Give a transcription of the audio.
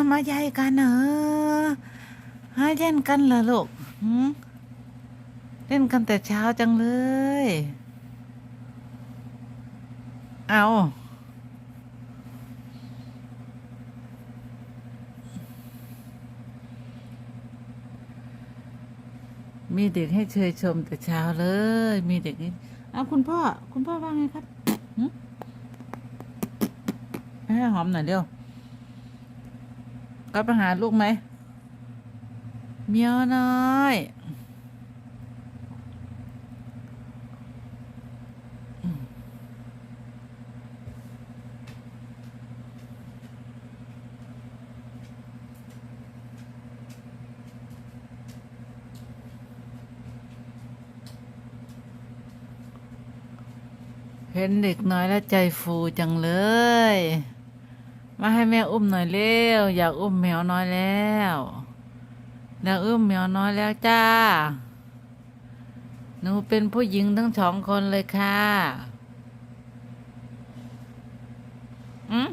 ทำอะไรกันเหรอให้เล่นกันเหรอลูกเล่นกันแต่เช้าจังเลย เอามีเด็กให้เชยชมแต่เช้าเลย มีเด็กให้เอาคุณพ่อ คุณพ่อว่าไงครับหืมให้หอมหน่อยเร็ว ลับไปหาลูกไหมเมียวน้อยเห็นเด็กน้อยแล้วใจฟูจังเลย มาให้แม่อุ้มหน่อยเร็ว อยากอุ้มแมวน้อยแล้วอยากอุ้มแมวน้อยแล้วจ้า หนูเป็นผู้หญิงทั้งสองคนเลยค่ะ อืม